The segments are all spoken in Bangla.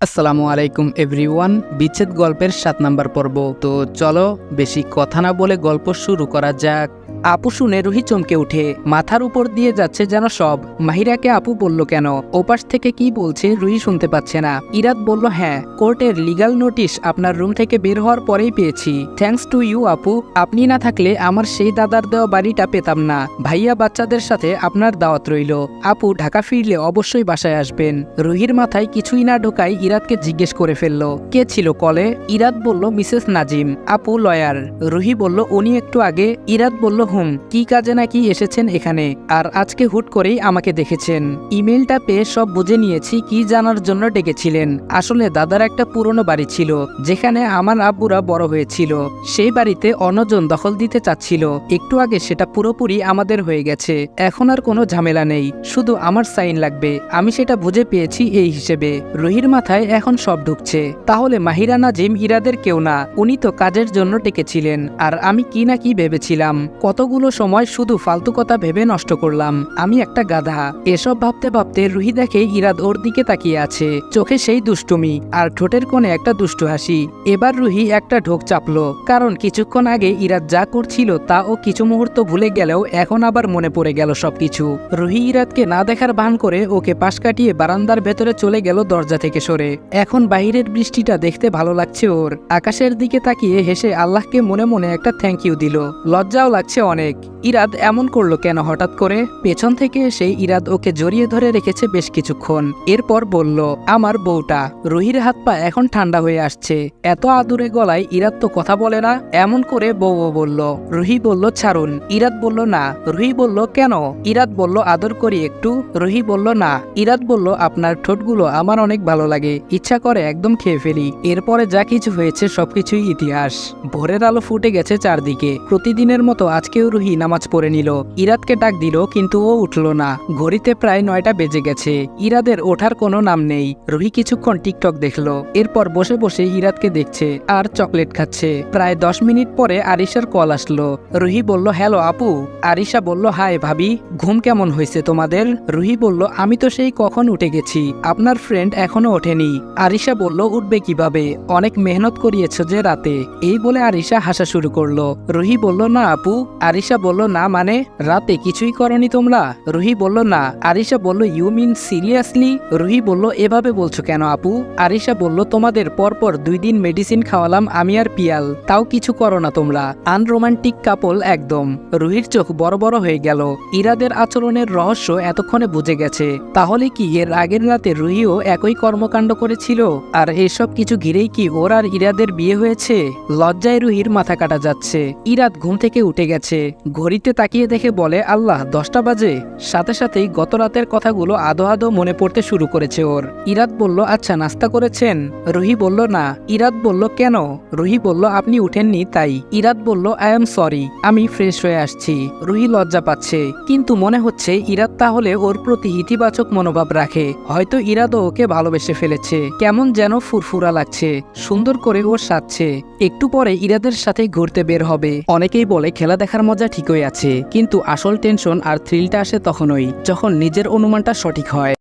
আসসালামু আলাইকুম, এভরিওয়ান। বিচ্ছেদ গল্পের সাত নাম্বার পর্ব। তো চলো, বেশি কথা না বলে গল্প শুরু করা যাক। আপু শুনে রুহি চমকে উঠে। মাথার উপর দিয়ে যাচ্ছে যেন সব। মাহিরাকে আপু বলল, কেন? ওপাশ থেকে কি বলছে রুহি শুনতে পাচ্ছে না। ইরাত বলল হ্যাঁ কোর্টের লিগ্যাল নোটিশ আপনার রুম থেকে বের হওয়ার পরেই পেয়েছি। থ্যাঙ্কস টু ইউ, আপু। আপনি না থাকলে আমার সেই দাদার দেওয়া বাড়িটা পেতাম না। ভাইয়া বাচ্চাদের সাথে আপনার দাওয়াত রইল। আপু ঢাকা ফিরলে অবশ্যই বাসায় আসবেন। রুহির মাথায় কিছুই না ঢোকাই ইরাতকে জিজ্ঞেস করে ফেলল, কে ছিল কলে? ইরাত বলল, মিসেস নাজিম, আপু লয়ার। রুহি বলল, উনি একটু আগে। ইরাত বলল হুম, কি কাজে নাকি এসেছেন এখানে? আর আজকে হুট করেই আমাকে দেখেছেন। ইমেলটা পেয়ে সব বুঝে নিয়েছি কি জানার জন্য ডেকেছিলেন। আসলে দাদার একটা পুরনো বাড়ি ছিল, যেখানে আমার আব্বুরা বড় হয়েছিল। সেই বাড়িতে অন্যজন দখল দিতে চাচ্ছিল। একটু আগে সেটা পুরোপুরি আমাদের হয়ে গেছে। এখন আর কোনো ঝামেলা নেই। শুধু আমার সাইন লাগবে। আমি সেটা বুঝে পেয়েছি এই হিসেবে। রুহির মাথায় এখন সব ঢুকছে। তাহলে মাহিরা নাজিম ইরাদের কেউ না। উনি তো কাজের জন্য ডেকেছিলেন। আর আমি কি না কি ভেবেছিলাম। কতগুলো সময় শুধু ফালতু কথা ভেবে নষ্ট করলাম। আমি একটা গাধা। এসব ভাবতে ভাবতে রুহি দেখে ইরাদ ওর দিকে তাকিয়ে আছে। চোখে সেই দুষ্টুমি, আর ঠোঁটের কোণে একটা দুষ্টু হাসি। এবার রুহি একটা ঢোক চাপলো, কারণ কিছুক্ষণ আগে ইরাদ যা করছিল তা ও কিছু মুহূর্ত ভুলে গেলেও এখন আবার মনে পড়ে গেল সবকিছু। রুহি ইরাদকে না দেখার ভান করে ওকে পাশ কাটিয়ে বারান্দার ভেতরে চলে গেল দরজা থেকে সরে। এখন বাইরের বৃষ্টিটা দেখতে ভালো লাগছে ওর। আকাশের দিকে তাকিয়ে হেসে আল্লাহকে মনে মনে একটা থ্যাংক ইউ দিল। লজ্জাও লাগছে অনেক। ইরাদ এমন করল কেন হঠাৎ করে? পেছন থেকে এসে ইরাদ ওকে জড়িয়ে ধরে রেখেছে বেশ কিছুক্ষণ। এরপর বলল, আমার বউটা, রুহির হাত পা এখন ঠান্ডা হয়ে আসছে। এত আদুরে গলায় ইরাদ তো কথা বলে না? এমন করে বউও বলল। রুহি বলল, ছাড়ুন। ইরাদ বলল, না। রুহি বলল, কেন? ইরাদ বলল, আদর করি একটু। রুহি বলল, না। ইরাদ বলল, আপনার ঠোঁটগুলো আমার অনেক ভালো লাগে। ইচ্ছা করে একদম খেয়ে ফেলি। এরপরে যা কিছু হয়েছে সবকিছুই ইতিহাস। ভোরের আলো ফুটে গেছে চারদিকে। প্রতিদিনের মতো আজকেও রুহি নামাজ পড়ে নিল। ইরাদকে ডাক দিল, কিন্তু ও উঠল না। ঘড়িতে প্রায় নয়টা বেজে গেছে। ইরাদের ওঠার কোনো নাম নেই। রুহি কিছুক্ষণ টিকটক দেখল। এরপর বসে বসে ইরাদকে দেখছে আর চকলেট খাচ্ছে। প্রায় দশ মিনিট পরে আরিশার কল আসলো। রুহি বলল, হ্যালো আপু। আরিশা বলল হাই ভাবি, ঘুম কেমন হয়েছে তোমাদের? রুহি বলল, আমি তো সেই কখন উঠে গেছি। আপনার ফ্রেন্ড এখনও ওঠেনি। আরিশা বলল, উঠবে কীভাবে? অনেক মেহনত করিয়েছ যে রাতে। এই বলে আরিশা হাসা শুরু করল। রুহি বলল, না আপু। আরিশা বলল, না মানে? রাতে কিছুই করনি তোমরা? রুহি বলল, না। আরিশা বলল ইউ মিন সিরিয়াসলি রুহি বলল, এভাবে বলছো কেন আপু? আরিশা বলল, তোমাদের পরপর দুই দিন মেডিসিন খাওয়ালাম, আমি আর পিয়াল। তাও কিছু করো না তোমরা। আনরোমান্টিক কাপল একদম। রুহির চোখ বড় বড় হয়ে গেল। ইরাদের আচরণের রহস্য এতক্ষণে বুঝে গেছে। তাহলে কি এর আগের রাতে রুহিও একই কর্মকাণ্ড করেছিল? আর এসব কিছু ঘিরেই কি ওর আর ইরাদের বিয়ে হয়েছে? লজ্জায় রুহির মাথা কাটা যাচ্ছে। ইরাদ ঘুম থেকে উঠে গেছে। ঘড়িতে তাকিয়ে দেখে বলে, আল্লাহ, দশটা বাজে। সাথে সাথেই গত রাতের কথাগুলো আদো আদো মনে পড়তে শুরু করেছে ওর। ইরাদ বলল আচ্ছা নাস্তা করেছেন? রুহি বলল, না। ইরাদ বলল, কেন? রুহি বলল, আপনি উঠেননি, তাই। ইরাদ বলল, আই এম সরি, আমি ফ্রেশ হয়ে আসছি। রুহি লজ্জা পাচ্ছে। কিন্তু মনে হচ্ছে, ইরাদ তাহলে ওর প্রতি ইতিবাচক মনোভাব রাখে। হয়তো ইরাদও ওকে ভালোবেসে ফেলেছে। কেমন যেন ফুরফুরা লাগছে। সুন্দর করে ও সাজছে। একটু পরে ইরাদের সাথে ঘুরতে বের হবে। অনেকেই বলে, খেলা দেখার মজা ঠিকই আছে, কিন্তু আসল টেনশন আর থ্রিলটা আসে তখনই, যখন নিজের অনুমানটা সঠিক হয়।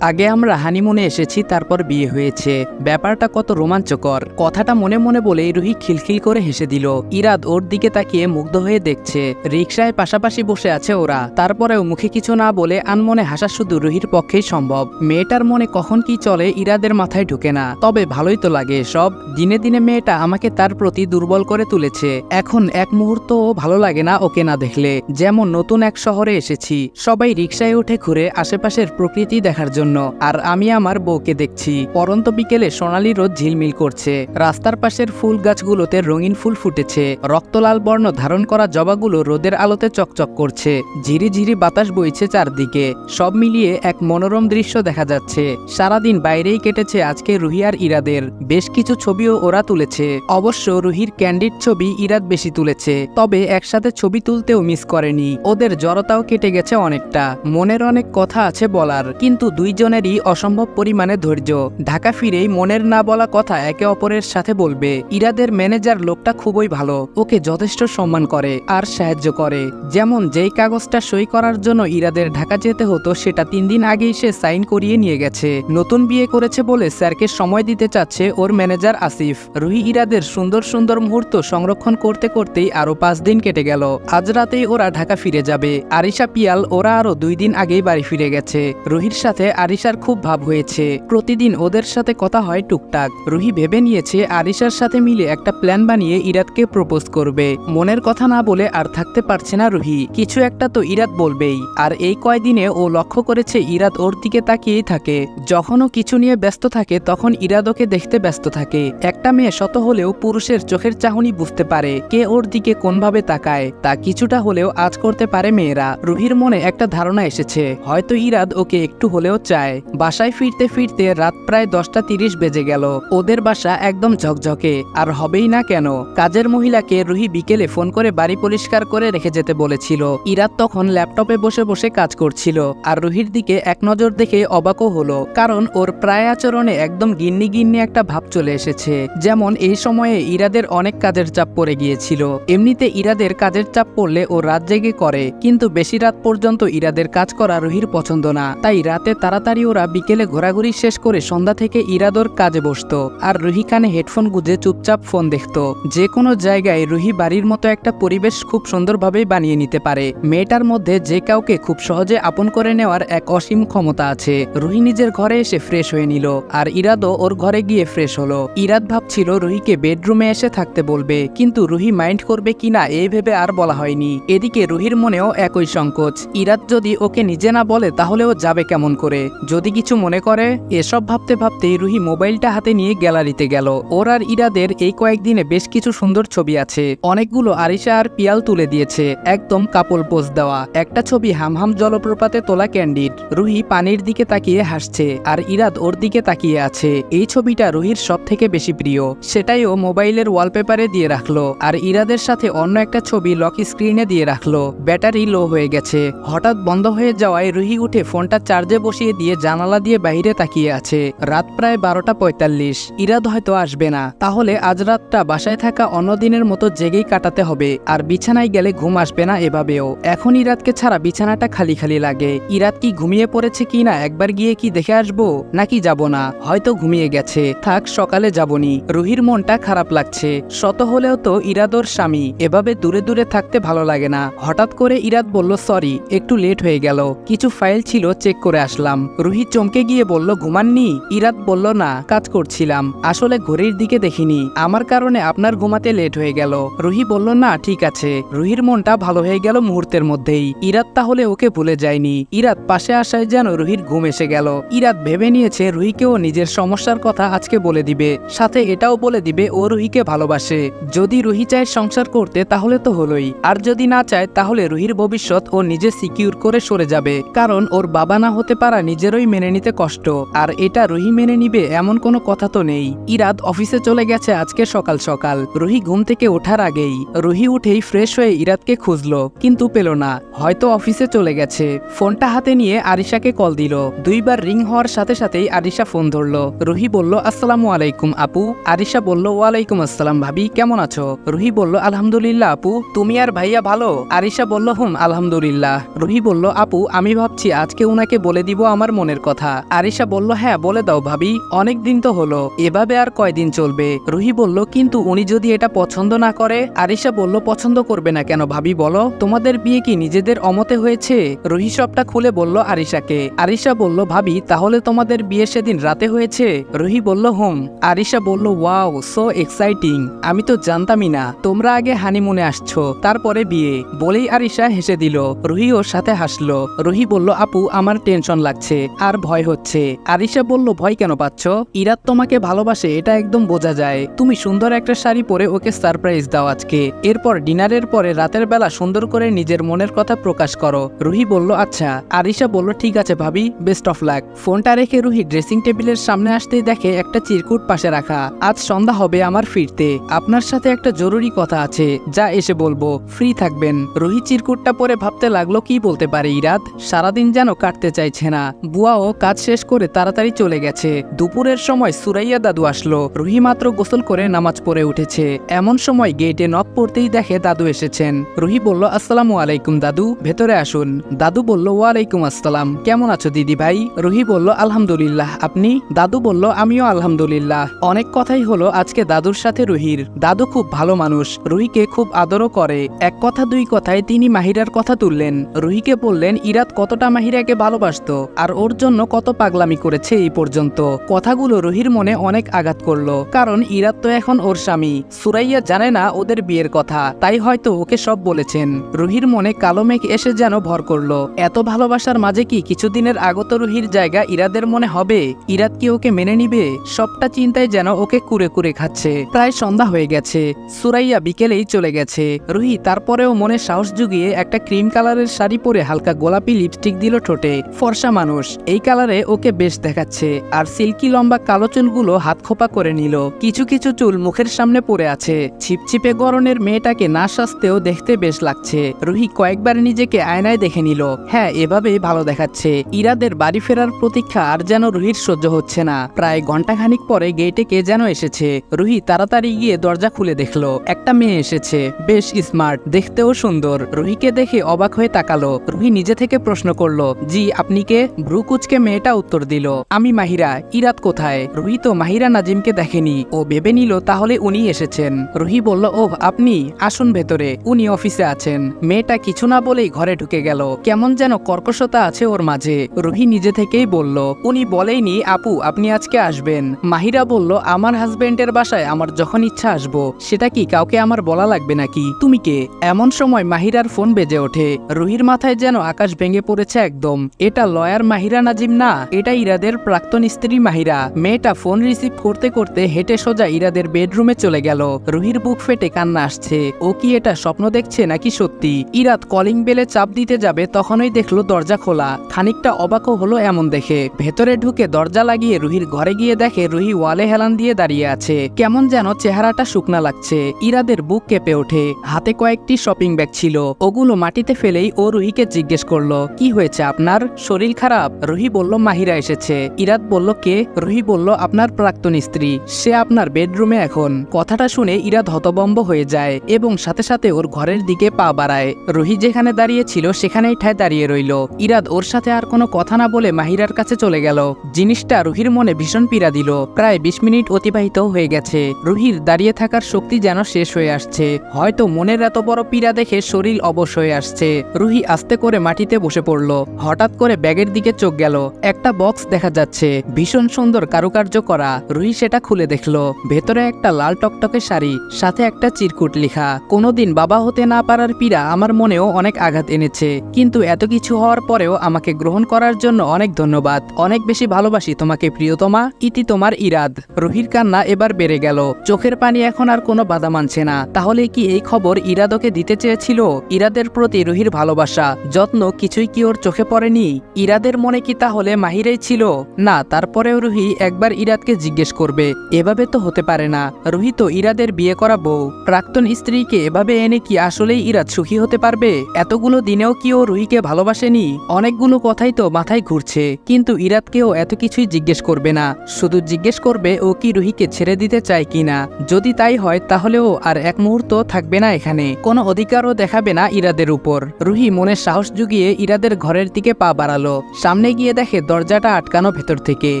আগে আমরা হানিমুনে এসেছি, তারপর বিয়ে হয়েছে। ব্যাপারটা কত রোমাঞ্চকর। কথাটা মনে মনে বলে রুহি খিলখিল করে হেসে দিল। ইরাদ ওর দিকে তাকিয়ে মুগ্ধ হয়ে দেখছে। রিক্সায় পাশাপাশি বসে আছে ওরা। তারপরেও মুখে কিছু না বলে আনমনে হাসা শুধু রুহির পক্ষেই সম্ভব। মেয়েটার মনে কখন কি চলে ইরাদের মাথায় ঢুকে না। তবে ভালোই তো লাগে সব। দিনে দিনে মেয়েটা আমাকে তার প্রতি দুর্বল করে তুলেছে। এখন এক মুহূর্তও ভালো লাগে না ওকে না দেখলে। যেমন নতুন এক শহরে এসেছি। সবাই রিক্সায় উঠে ঘুরে আশেপাশের প্রকৃতি দেখার জন্য আর আমি আমার বউকে দেখছি। পরন্ত বিকেলে সোনালি রোদ ঝিলমিল করছে। রাস্তার পাশের ফুল গাছগুলোতে রঙিন ফুল ফুটেছে। রক্তলাল বর্ণ ধারণ করা জবাগুলো রোদের আলোতে চকচক করছে। ঝিরি ঝিরি বাতাস বইছে চারদিকে। সব মিলিয়ে এক মনোরম দৃশ্য দেখা যাচ্ছে। সারাদিন বাইরেই কেটেছে আজকে রুহি আর ইরাদের। বেশ কিছু ছবিও ওরা তুলেছে। অবশ্য রুহির ক্যান্ডিড ছবি ইরাদ বেশি তুলেছে। তবে একসাথে ছবি তুলতেও মিস করেনি। ওদের জড়তাও কেটে গেছে অনেকটা। মনের অনেক কথা আছে বলার। কিন্তু দুই দুইজনেরই অসম্ভব পরিমাণে ধৈর্য। ঢাকা ফিরেই মনের না বলা কথা একে অপরের সাথে বলবে, ইরাদের ম্যানেজার লোকটা খুবই ভালো, ওকে যথেষ্ট সম্মান করে আর সাহায্য করে। যেমন যেই কাগজটা সই করার জন্য ইরাদের ঢাকা যেতে হতো, সেটা তিন দিন আগেই সে সাইন করিয়ে নিয়ে গেছে। নতুন বিয়ে করেছে বলে স্যারকে সময় দিতে চাচ্ছে ওর ম্যানেজার আসিফ। রুহি ইরাদের সুন্দর সুন্দর মুহূর্ত সংরক্ষণ করতে করতেই আরও পাঁচ দিন কেটে গেল। আজ রাতেই ওরা ঢাকা ফিরে যাবে। আরিশা পিয়াল ওরা আরও দুই দিন আগেই বাড়ি ফিরে গেছে। রুহির সাথে আরিশার খুব ভাব হয়েছে। প্রতিদিন ওদের সাথে কথা হয় টুকটাক। রুহি ভেবে নিয়েছে আরিশার সাথে মিলে একটা প্ল্যান বানিয়ে ইরাদকে প্রপোজ করবে। মনের কথা না বলে আর থাকতে পারছে না রুহি। কিছু একটা তো ইরাদ বলবেই। আর এই কয়দিনে ও লক্ষ্য করেছে ইরাদ ওর দিকে তাকিয়েই থাকে। যখনও কিছু নিয়ে ব্যস্ত থাকে, তখন ইরাদ ওকে দেখতে ব্যস্ত থাকে। একটা মেয়ে শত হলেও পুরুষের চোখের চাহনি বুঝতে পারে কে ওর দিকে কোনভাবে তাকায়। তা কিছুটা হলেও আজ করতে পারে মেয়েরা। রুহির মনে একটা ধারণা এসেছে। হয়তো ইরাদ ওকে একটু হলেও চায় বাসায় ফিরতে ফিরতে রাত প্রায় দশটা তিরিশ বেজে গেল। ওদের বাসা একদম ঝকঝকে। আর হবেই না কেন? কাজের মহিলাকে রুহি বিকেলে ফোন করে বাড়ি পরিষ্কার করে রেখে যেতে বলেছিল। ইরাদ তখন ল্যাপটপে বসে বসে কাজ করছিল। আর রুহির দিকে এক নজর দেখে অবাকও হলো। কারণ ওর প্রায় আচরণে একদম গিন্নি গিন্নি একটা ভাব চলে এসেছে। যেমন এই সময়ে ইরাদের অনেক কাজের চাপ পড়ে গিয়েছিল। এমনিতে ইরাদের কাজের চাপ পড়লে ও রাত জেগে করে। কিন্তু বেশি রাত পর্যন্ত ইরাদের কাজ করা রুহির পছন্দ না। তাই রাতে তাড়াতাড়ি ওরা বিকেলে ঘোরাঘুরি শেষ করে সন্ধ্যা থেকে ইরাদর কাজে বসতো, আর রুহি কানে হেডফোন গুজে চুপচাপ ফোন দেখতো। যে কোনো জায়গায় রুহি বাড়ির মতো একটা পরিবেশ খুব সুন্দরভাবেই বানিয়ে নিতে পারে। মেয়েটার মধ্যে যে কাউকে খুব সহজে আপন করে নেওয়ার এক অসীম ক্ষমতা আছে। রুহি নিজের ঘরে এসে ফ্রেশ হয়ে নিল, আর ইরাদও ওর ঘরে গিয়ে ফ্রেশ হলো। ইরাদ ভাবছিল রুহিকে বেডরুমে এসে থাকতে বলবে, কিন্তু রুহি মাইন্ড করবে কিনা এই ভেবে আর বলা হয়নি। এদিকে রুহির মনেও একই সংকোচ। ইরাদ যদি ওকে নিজে না বলে তাহলে ও যাবে কেমন করে? যদি কিছু মনে করে, এসব ভাবতে ভাবতেই রুহি মোবাইলটা হাতে নিয়ে গ্যালারিতে গেল। ওর আর ইরাদের এই কয়েকদিনে বেশ কিছু সুন্দর ছবি আছে। অনেকগুলো আরিশা আর পিয়াল তুলে দিয়েছে। একদম কাপল পোজ দেওয়া। একটা ছবি হামহাম জলপ্রপাতে তোলা ক্যান্ডিড। রুহি পানির দিকে তাকিয়ে হাসছে, আর ইরাদ ওর দিকে তাকিয়ে আছে। এই ছবিটা রুহির সব থেকে বেশি প্রিয়। সেটাই ও মোবাইলের ওয়ালপেপারে দিয়ে রাখল, আর ইরাদের সাথে অন্য একটা ছবি লক স্ক্রিনে দিয়ে রাখল। ব্যাটারি লো হয়ে গেছে। হঠাৎ বন্ধ হয়ে যাওয়ায় রুহি উঠে ফোনটা চার্জে বসিয়ে দিয়ে জানালা দিয়ে বাইরে তাকিয়ে আছে। রাত প্রায় বারোটা পঁয়তাল্লিশ। ইরাদ হয়তো আসবে না। তাহলে আজ রাতটা বাসায় থাকা অন্য দিনের মতো জেগেই কাটাতে হবে। আর বিছানায় গেলে ঘুম আসবে না এভাবেও। এখন ইরাদকে ছাড়া বিছানাটা খালি খালি লাগে। ইরাদ কি ঘুমিয়ে পড়েছে কি না একবার গিয়ে কি দেখে আসব? নাকি যাব না? হয়তো ঘুমিয়ে গেছে। থাক, সকালে যাবনি। রুহির মনটা খারাপ লাগছে। শত হলেও তো ইরাদর স্বামী। এভাবে দূরে দূরে থাকতে ভালো লাগে না। হঠাৎ করে ইরাদ বলল, সরি, একটু লেট হয়ে গেল। কিছু ফাইল ছিল, চেক করে আসলাম। রুহি চমকে গিয়ে বলল, ঘুমাননি? ইরাদ বলল, না, কাজ করছিলাম। আসলে ঘড়ির দিকে দেখিনি। আমার কারণে আপনার ঘুমাতে লেট হয়ে গেল। রুহি বলল, না, ঠিক আছে। রুহির মনটা ভালো হয়ে গেল মুহূর্তের মধ্যেই। ইরাদ তাহলে ওকে ভুলে যায়নি। ইরাদ পাশে আসায় যেন রুহির ঘুম এসে গেল। ইরাদ ভেবে নিয়েছে রুহিকেও নিজের সমস্যার কথা আজকে বলে দিবে। সাথে এটাও বলে দিবে, ও রুহিকে ভালোবাসে। যদি রুহি চায় সংসার করতে, তাহলে তো হলোই। আর যদি না চায়, তাহলে রুহির ভবিষ্যৎ ও নিজে সিকিউর করে সরে যাবে। কারণ ওর বাবা না হতে পারা নিজেরই মেনে নিতে কষ্ট, আর এটা রুহি মেনে নিবে এমন কোনো কথা তো নেই। ইরাদ অফিসে চলে গেছে আজকে সকাল সকাল। রুহি ঘুম থেকে ওঠার আগেই রুহি উঠেই ফ্রেশ হয়ে ইরাদকে খুঁজলো, কিন্তু পেল না। হয়তো অফিসে চলে গেছে। ফোনটা হাতে নিয়ে আরিশাকে কল দিল। দুইবার রিং হওয়ার সাথে সাথেই আরিশা ফোন ধরলো। রুহি বলল, আসসালামু আলাইকুম আপু। আরিশা বলল, ওয়ালাইকুম আসসালাম ভাবি, কেমন আছো? রুহি বলল, আলহামদুলিল্লাহ আপু, তুমি আর ভাইয়া ভালো? আরিশা বলল, হুম, আলহামদুলিল্লাহ। রুহি বলল, আপু, আমি ভাবছি আজকে উনাকে বলে দিব আমার মনের কথা। আরিশা বলল হ্যাঁ বলে দাও ভাবি, অনেক দিন তো হলো। এভাবে আর কয়দিন চলবে? রুহি বলল, কিন্তু উনি যদি এটা পছন্দ না করে? আরিশা বলল, পছন্দ করবে না কেন ভাবি, বলো? তোমাদের বিয়ে কি নিজেদের অমতে হয়েছে? রুহি সবটা খুলে বলল আরিশাকে। আরিশা বলল, ভাবি, তাহলে তোমাদের বিয়ে সেদিন রাতে হয়েছে? রুহি বলল, হুম। আরিশা বলল, ওয়াও, সো এক্সাইটিং। আমি তো জানতামই না, তোমরা আগে হানিমুনে আসছো, তারপরে বিয়ে। বলেই আরিশা হেসে দিল। রুহি ওর সাথে হাসলো। রুহি বলল, আপু, আমার টেনশন লাগছে। আর ভয় হচ্ছে। আরিশা বলল, ভয় কেন পাচ্ছ? ইরাত তোমাকে ভালোবাসে, এটা একদম বোঝা যায়। তুমি সুন্দর একটা শাড়ি পরে ওকে সারপ্রাইজ দাও আজকে। এরপর ডিনারের পরে রাতের বেলা সুন্দর করে নিজের মনের কথা প্রকাশ করো। রুহি বলল আচ্ছা। আরিশা বলল, ঠিক আছে ভাবি বেস্ট অফ লাক ফোনটা রেখে রুহি ড্রেসিং টেবিলের সামনে আসতেই দেখে একটা চিরকুট পাশে রাখা। আজ সন্ধ্যা হবে আমার ফিরতে। আপনার সাথে একটা জরুরি কথা আছে, যা এসে বলব। ফ্রি থাকবেন। রুহি চিরকুটটা পরে ভাবতে লাগল, কি বলতে পারে ইরাত? সারাদিন যেন কাটতে চাইছে না। বুয়াও কাজ শেষ করে তাড়াতাড়ি চলে গেছে। দুপুরের সময় সুরাইয়া দাদু আসলো। রুহি মাত্র গোসল করে নামাজ পড়ে উঠেছে। এমন সময় গেটে নক পড়তেই দেখে দাদু এসেছেন। রুহি বলল, আসসালামু আলাইকুম দাদু, ভেতরে আসুন। দাদু বলল, ওয়ালাইকুম আসসালাম, কেমন আছো দিদি ভাই? রুহি বলল, আলহামদুলিল্লাহ, আপনি? দাদু বলল, আমিও আলহামদুলিল্লাহ। অনেক কথাই হলো আজকে দাদুর সাথে রুহির। দাদু খুব ভালো মানুষ, রুহিকে খুব আদরও করে। এক কথা দুই কথায় তিনি মাহিরার কথা তুললেন। রুহিকে বললেন, ইরাত কতটা মাহিরাকে ভালোবাসত, আর ওর জন্য কত পাগলামি করেছে এই পর্যন্ত। কথাগুলো রুহির মনে অনেক আঘাত করল, কারণ ইরাত তো এখন ওর স্বামী। সুরাইয়া জানে না ওদের বিয়ের কথা, তাই হয়তো ওকে সব বলেছেন। রুহির মনে কালো মেঘ এসে যেন ভর করল। এত ভালোবাসার মাঝে কি কিছুদিনের আগত রুহির জায়গা ইরাদের মনে হবে? ইরাদ কি ওকে মেনে নিবে? সবটা চিন্তায় যেন ওকে কুরে কুরে খাচ্ছে। প্রায় সন্ধ্যা হয়ে গেছে, সুরাইয়া বিকেলেই চলে গেছে। রুহি তারপরেও মনে সাহস জুগিয়ে একটা ক্রিম কালারের শাড়ি পরে হালকা গোলাপি লিপস্টিক দিল ঠোঁটে। ফর্সা মানুষ এই কালারে ওকে বেশ দেখাচ্ছে, আর সিল্কি লম্বা কালো চুলগুলো হাত খোপা করে নিল। কিছু কিছু চুল মুখের সামনে পড়ে আছে। ছিপছিপে গরনের মেয়েটাকে না সাজতেও দেখতে বেশ লাগছে। রুহি কয়েকবার নিজেকে আয়নায় দেখে নিল। হ্যাঁ এভাবেই ভালো দেখাচ্ছে। ইরাদের বাড়ি ফেরার প্রতীক্ষা আর যেন রুহির সহ্য হচ্ছে না। প্রায় ঘন্টাখানিক পরে গেটে কে যেন এসেছে। রুহি তাড়াতাড়ি গিয়ে দরজা খুলে দেখল। একটা মেয়ে এসেছে। বেশ স্মার্ট, দেখতেও সুন্দর। রুহিকে দেখে অবাক হয়ে তাকালো। রুহি নিজে থেকে প্রশ্ন করল, জি, আপনি কে? ভ্রু কুচকে মেয়েটা উত্তর দিল, আমি মাহিরা, ইরাত কোথায়? রুহি তো মাহিরা নাজিমকে দেখেনি। ও ভেবে নিল, তাহলে উনি এসেছেন। রুহি বলল, ওহ, আপনি? আসুন ভেতরে। উনি অফিসে আছেন। মেয়েটা কিছু না বলেই ঘরে ঢুকে গেল। কেমন যেন কর্কশতা আছে ওর মাঝে। রুহি নিজে থেকেই বলল, উনি বলেইনি, আপু, আপনি আজকে আসবেন। মাহিরা বলল, আমার হাজবেন্ডের বাসায় আমার যখন ইচ্ছা আসব। সেটা কি কাউকে আমার বলা লাগবে নাকি? তুমি কে? এমন সময় মাহিরার ফোন বেজে ওঠে। রুহির মাথায় যেন আকাশ ভেঙে পড়েছে একদম। এটা লয়ার মাহিরা নাজিম না, এটা ইরাদের প্রাক্তন স্ত্রী মাহিরা। মেয়েটা ফোন রিসিভ করতে করতে হেঁটে সোজা ইরাদের বেডরুমে চলে গেল। রুহির বুক ফেটে কান্না আসছে। ও কি এটা স্বপ্ন দেখছে নাকি সত্যি? ইরাত কলিং বেলে চাপ দিতে যাবে তখনই দেখল দরজা খোলা। খানিকটা অবাকও হলো এমন দেখে। ভেতরে ঢুকে দরজা লাগিয়ে রুহির ঘরে গিয়ে দেখে রুহি ওয়ালে হেলান দিয়ে দাঁড়িয়ে আছে। কেমন যেন চেহারাটা শুকনা লাগছে। ইরাদের বুক কেঁপে ওঠে। হাতে কয়েকটি শপিং ব্যাগ ছিল। ওগুলো মাটিতে ফেলেই ও রুহিকে জিজ্ঞেস করল, কি হয়েছে আপনার? শরীর খারাপ? রুহি বলল, মাহিরা এসেছে। ইরাদ বলল, কে? রুহি বলল, আপনার প্রাক্তন স্ত্রী। সে আপনার বেডরুমে এখন। কথাটা শুনে ইরাদ হতবম্ব হয়ে যায় এবং সাথে সাথে ওর ঘরের দিকে পা বাড়ায়। রুহি যেখানে দাঁড়িয়ে ছিল, সেখানেই ঠায় দাঁড়িয়ে রইল। ইরাদ ওর সাথে আর কোনো কথা না বলে মাহিরার কাছে চলে গেল। জিনিসটা রুহির মনে ভীষণ পীড়া দিল। প্রায় বিশ মিনিট অতিবাহিত হয়ে গেছে। রুহির দাঁড়িয়ে থাকার শক্তি যেন শেষ হয়ে আসছে। হয়তো মনের এত বড় পীড়া দেখে শরীর অবশ হয়ে আসছে। রুহি আস্তে করে মাটিতে বসে পড়ল। হঠাৎ করে ব্যাগের দিকে চোখ গেল। একটা বক্স দেখা যাচ্ছে। ভীষণ সুন্দর কারুকার্য করা। রুহি সেটা খুলে দেখল। ভেতরে একটা লাল টকটকে শাড়ি, সাথে একটা চিরকুট লেখা। কোনোদিন বাবা হতে না পারার পীড়া আমার মনেও অনেক আঘাত এনেছে। কিন্তু এত কিছু হওয়ার পরেও আমাকে গ্রহণ করার জন্য অনেক ধন্যবাদ। অনেক বেশি ভালোবাসি তোমাকে প্রিয়তমা, ইতি তোমার ইরাদ। রুহির কান্না এবার বেড়ে গেল। চোখের পানি এখন আর কোনো বাধা মানছে না। তাহলে কি এই খবর ইরাদকে দিতে চেয়েছিল? ইরাদের প্রতি রুহির ভালোবাসা, যত্ন কিছুই কি ওর চোখে পড়েনি? ইরাদের কি তাহলে মাহিরেই ছিল? না, তারপরেও রুহি একবার ইরাদকে জিজ্ঞেস করবে। এভাবে তো হতে পারে না। রুহি তো ইরাদের বিয়ে করা বউ। প্রাক্তন স্ত্রীকে এভাবে এনে কি আসলেই ইরাদ সুখী হতে পারবে? এতগুলো দিনেও কি ও রুহিকে ভালোবাসেনি? অনেকগুলো কথাই তো মাথায় ঘুরছে। কিন্তু ইরাদকেও এত কিছুই জিজ্ঞেস করবে না। শুধু জিজ্ঞেস করবে ও কি রুহিকে ছেড়ে দিতে চায় কিনা যদি তাই হয়, তাহলে ও আর এক মুহূর্ত থাকবে না এখানে। কোনো অধিকারও দেখাবে না ইরাদের উপর। রুহি মনে সাহস জুগিয়ে ইরাদের ঘরের দিকে পা বাড়ালো। সামনে গিয়ে দেখে দরজাটা আটকানো ভেতর থেকে।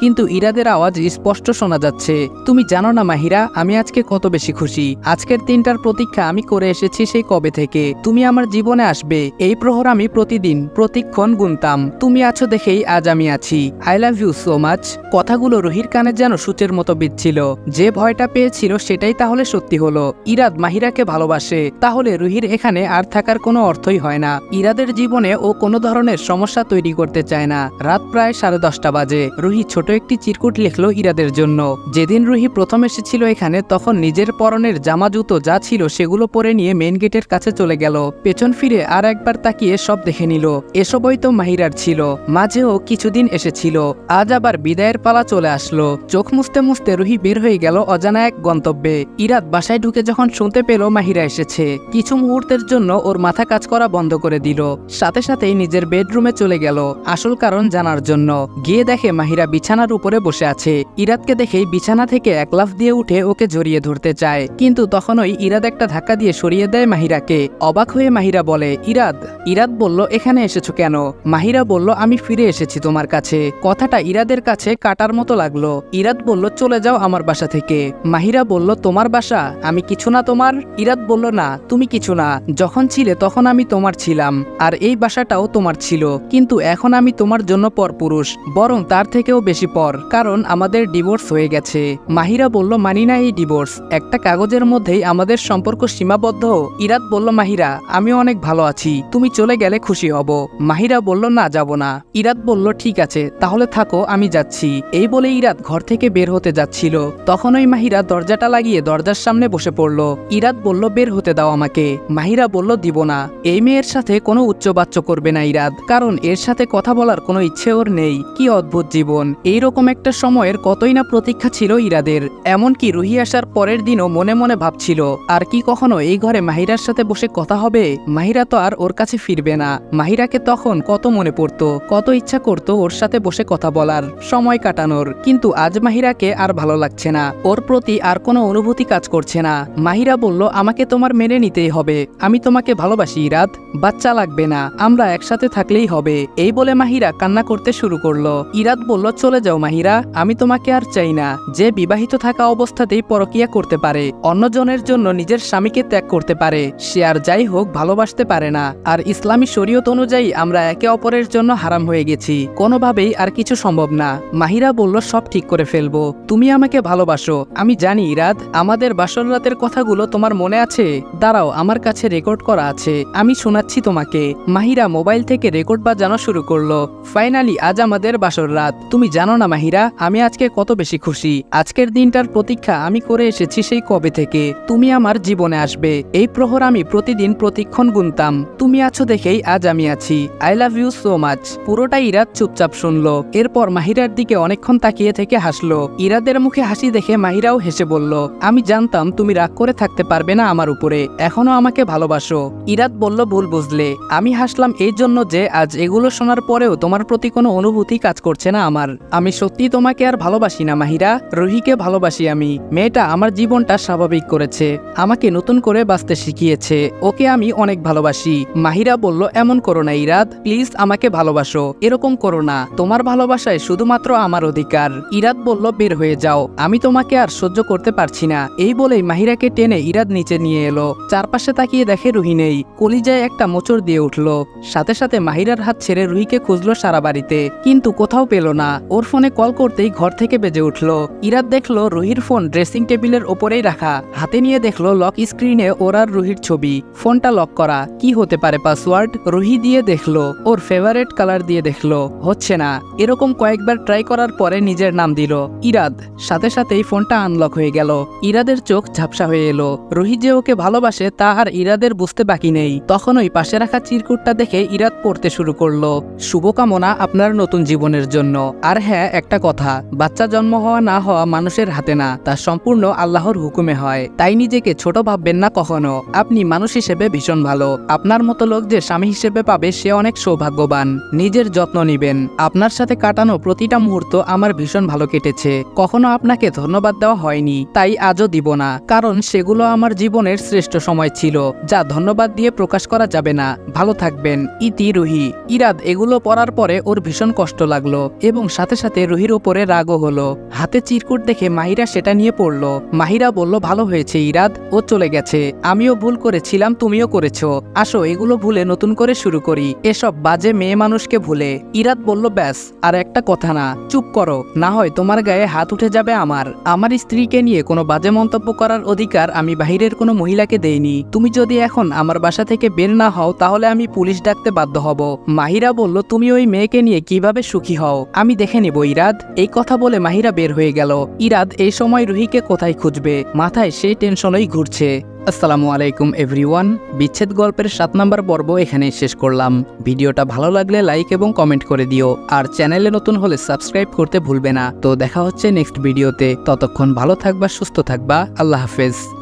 কিন্তু ইরাদের আওয়াজ স্পষ্ট শোনা যাচ্ছে। তুমি জানো না মাহিরা, আমি আজকে কত বেশি খুশি। আজকের দিনটার প্রতীক্ষা আমি করে এসেছি সেই কবে থেকে। তুমি আমার জীবনে আসবে। এই প্রহর আমি প্রতিদিন, প্রতিক্ষণ গুনতাম। তুমি আছো দেখেই আজ আমি আছি। I love you so much কথাগুলো রুহির কানে যেন সূচের মতো বিচ্ছিল। যে ভয়টা পেয়েছিল সেটাই তাহলে সত্যি হলো। ইরাদ মাহিরাকে ভালোবাসে। তাহলে রুহির এখানে আর থাকার কোনো অর্থই হয় না। ইরাদের জীবনে ও কোনো ধরনের সমস্যা তৈরি করতে চায় না। রাত প্রায় সাড়ে দশটা বাজে। রুহি ছোট একটি চিরকুট লিখলো ইরাদের জন্য। যেদিন রুহি প্রথম এসেছিল এখানে, তখন নিজের পরনের জামা, জুতো যা ছিল সেগুলো পরে নিয়ে মেন গেটের কাছে চলে গেল। পেছন ফিরে আর একবার তাকিয়ে সব দেখে নিল। এসবই তো মাহিরার ছিল। মাঝেও কিছুদিন এসেছিল। আজ আবার বিদায়ের পালা চলে আসলো। চোখ মুছতে মুছতে রুহি বের হয়ে গেল অজানা এক গন্তব্যে। ইরাত বাসায় ঢুকে যখন শুনতে পেল মাহিরা এসেছে, কিছু মুহূর্তের জন্য ওর মাথা কাজ করা বন্ধ করে দিল। সাথে সাথেই নিজের বেডরুমে চলে গেল। আসল কারণ জানার জন্য। গিয়ে দেখে মাহিরা বিছানার উপরে বসে আছে। ইরাদকে দেখেই বিছানা থেকে এক লাফ দিয়ে উঠে ওকে জড়িয়ে ধরতে চায়। কিন্তু তখনই ইরাদ একটা ধাক্কা দিয়ে সরিয়ে দেয় মাহিরাকে। অবাক হয়ে মাহিরা বলে, ইরাদ ইরাদ বলল, এখানে এসেছ কেন? মাহিরা বলল, আমি ফিরে এসেছি তোমার কাছে। কথাটা ইরাদের কাছে কাটার মতো লাগল। ইরাদ বলল, চলে যাও আমার বাসা থেকে। মাহিরা বলল, তোমার বাসা? আমি কিছু না তোমার? ইরাদ বলল, না, তুমি কিছু না। যখন ছিলে তখন আমি তোমার ছিলাম। আর এই বাসাটাও তোমার ছিল। কিন্তু এখন আমি তোমার জন্য পরপুরুষ বরং তার থেকেও বেশি পর, কারণ আমাদের ডিভোর্স হয়ে গেছে। মাহিরা বলল, মানি না এই ডিভোর্স একটা কাগজের মধ্যেই আমাদের সম্পর্ক সীমাবদ্ধ। ইরাদ বলল, মাহিরা আমি অনেক ভালো আছি। তুমি চলে গেলে খুশি হব। মাহিরা বলল, না, যাব না। ইরাদ বলল, ঠিক আছে, তাহলে থাকো, আমি যাচ্ছি। এই বলে ইরাত ঘর থেকে বের হতে যাচ্ছিল। তখনই মাহিরা দরজাটা লাগিয়ে দরজার সামনে বসে পড়ল। ইরাত বলল, বের হতে দাও আমাকে। মাহিরা বলল, দিব না। এই মেয়ের সাথে কোনো উচ্চবাচ্য করবে না ইরাত কারণ এর সাথে কথা বলার কোনো ইচ্ছে ওর নেই। কি অদ্ভুত জীবন। এইরকম একটা সময়ের কতই না প্রতীক্ষা ছিল ইরাদের। এমনকি রুহি আসার পরের দিনও মনে মনে ভাবছিল, আর কি কখনো এই ঘরে মাহিরার সাথে বসে কথা হবে? মাহিরা তো আর ওর কাছে ফিরবে না। মাহিরাকে তখন কত মনে পড়তো, কত ইচ্ছা করতো ওর সাথে বসে কথা বলার, সময় কাটানোর। কিন্তু আজ মাহিরাকে আর ভালো লাগছে না। ওর প্রতি আর কোনো অনুভূতি কাজ করছে না। মাহিরা বলল, আমাকে তোমার মেনে নিতেই হবে। আমি তোমাকে ভালোবাসি, ইরাদ। বাচ্চা লাগবে না। আমরা একসাথে থাকলেই হবে। এই বলে মাহিরা কান্না করতে শুরু করল। ইরাদ বলল, চলে যাও মাহিরা, আমি তোমাকে আর চাই না। যে বিবাহিত থাকা অবস্থাতেই পরকিয়া করতে পারে, অন্যজনের জন্য নিজের স্বামীকে ত্যাগ করতে পারে। সে আর যাই হোক, ভালোবাসতে পারে না। আর ইসলামী শরীয়ত অনুযায়ী আমরা একে অপরের জন্য হারাম হয়ে গেছি। কোনোভাবেই আর কিছু সম্ভব না। মাহিরা বলল, সব ঠিক করে ফেলব। তুমি আমাকে ভালোবাসো। আমি জানি ইরাদ আমাদের বাসর রাতের কথাগুলো তোমার মনে আছে? দাঁড়াও, আমার কাছে রেকর্ড করা আছে। আমি শোনাচ্ছি তোমাকে। মাহিরা মোবাইল থেকে রেকর্ড বাজানো শুরু করল। ফাইনালি আজ আমাদের বাসর রাত। তুমি জানো না মাহিরা, আমি আজকে কত বেশি খুশি। আজকের দিনটার প্রতীক্ষা আমি করে এসেছি সেই কবে থেকে। তুমি আমার জীবনে আসবে। এই প্রহর আমি প্রতিদিন প্রতিক্ষণ গুনতাম। তুমি আছো দেখেই আজ আমি আছি। I love you so much পুরোটা ইরাদ চুপচাপ শুনলো। এরপর মাহিরার দিকে অনেকক্ষণ তাকিয়ে থেকে হাসলো। ইরাদের মুখে হাসি দেখে মাহিরাও হেসে বলল, আমি জানতাম তুমি রাগ করে থাকতে পারবে না আমার উপরে। এখনও আমাকে ভালোবাসো। ইরাদ বলল, ভুল বুঝলে। আমি হাসলাম এই জন্য যে আজ এগুলো শোনার পরেও তোমার প্রতি কোনো অনুভূতি কাজ করছে না আমার। আমি সত্যি তোমাকে আর ভালোবাসি না, মাহিরা। রুহিকে ভালোবাসি আমি। মেয়েটা আমার জীবনটা স্বাভাবিক করেছে। আমাকে নতুন করে বাঁচতে শিখিয়েছে। ওকে আমি অনেক ভালোবাসি। মাহিরা বলল, এমন করো না ইরাদ। প্লিজ আমাকে ভালোবাসো। এরকম করো না। তোমার ভালোবাসায় শুধুমাত্র আমার অধিকার। ইরাদ বলল, বের হয়ে যাও। আমি তোমাকে আর সহ্য করতে পারছি না। এই বলেই মাহিরাকে টেনে ইরাদ নিচে নিয়ে এলো। চারপাশে তাকিয়ে দেখে রুহি নেই। কলিজায় একটা মোচড় দিয়ে উঠল। সাথে সাথে মাহিরার হাত ছেড়ে রুহিকে খুঁজলো সারা বাড়িতে। কিন্তু কোথাও পেল না। ওর ফোনে কল করতেই ঘর থেকে বেজে উঠল। ইরাদ দেখল রুহির ফোন ড্রেসিং টেবিলের ওপরেই রাখা। হাতে নিয়ে দেখল লক স্ক্রিনে ওর আর রুহির ছবি। ফোনটা লক করা। কি হতে পারে পাসওয়ার্ড? রুহি দিয়ে দেখল। ওর ফেভারেট কালার দিয়ে দেখল। হচ্ছে না। এরকম কয়েকবার ট্রাই করার পরে নিজের নাম দিল। ইরাদ। সাথে সাথেই ফোনটা আনলক হয়ে গেল। ইরাদের চোখ ঝাপসা হয়ে এলো। রুহি যে ওকে ভালোবাসে তা আর ইরাদের বুঝতে বাকি নেই। তখনই পাশে রাখা চিরকুটটা দেখে ইরাদ পড়তে শুরু করল। শুভকামনা আপনার নতুন জীবনের জন্য। আর হ্যাঁ একটা কথা, বাচ্চা জন্ম হওয়া না হওয়া মানুষের হাতে না, তা সম্পূর্ণ আল্লাহর হুকুমে হয়। তাই নিজেকে ছোট ভাববেন না কখনো। আপনি মানুষ হিসেবে ভীষণ ভালো। আপনার মতো লোক যে স্বামী হিসেবে পাবে, সে অনেক সৌভাগ্যবান। নিজের যত্ন নিবেন। আপনার সাথে কাটানো প্রতিটা মুহূর্ত আমার ভীষণ ভালো কেটেছে। কখনো আপনাকে ধন্যবাদ দেওয়া হয়নি, তাই আজও দিব না। কারণ সেগুলো আমার জীবনের শ্রেষ্ঠ সময় ছিল, যা ধন্যবাদ দিয়ে প্রকাশ করা যাবে না। ভালো থাকবেন, ইতি রুহি। ইরাদ, এগুলো পড়ার পরে ওর ভীষণ কষ্ট লাগল এবং সাথে সাথে রুহির ওপরে রাগও হলো। হাতে চিরকুট দেখে মাহিরা সেটা নিয়ে পড়ল। মাহিরা বলল, ভালো হয়েছে ইরাদ, ও চলে গেছে। আমিও ভুল করেছিলাম, তুমিও করেছ। আসো, এগুলো ভুলে নতুন করে শুরু করি। এসব বাজে মেয়ে মানুষকে ভুলে। ইরাদ বলল, ব্যাস, আর একটা কথা না, চুপ করো। না হয় তোমার গায়ে হাত উঠে যাবে আমার। আমার স্ত্রীকে নিয়ে কোনো বাজে মন্তব্য করার অধিকার আমি বাহিরের কোনো মহিলাকে দেইনি। তুমি যদি এখন আমার বাসা থেকে বের না হও, তাহলে আমি পুলিশ ডাকতে বাধ্য হব। মাহিরা বলল তুমি ওই মেয়েকে নিয়ে কীভাবে সুখী হও? আমি দেখে নিব, ইরাদ। এই কথা বলে মাহিরা বের হয়ে গেল। ইরাদ, এই সময় রুহিকে কোথায় খুঁজবে? মাথায় সেই টেনশনই ঘুরছে। আসসালামু আলাইকুম, এভরিওয়ান। বিচ্ছেদ গল্পের সাত নম্বর পর্ব এখানেই শেষ করলাম। ভিডিওটা ভালো লাগলে লাইক এবং কমেন্ট করে দিও। আর চ্যানেলে নতুন হলে সাবস্ক্রাইব করতে ভুলবে না। তো দেখা হচ্ছে নেক্সট ভিডিওতে। ততক্ষণ ভালো থাকবা, সুস্থ থাকবা। আল্লাহ হাফেজ।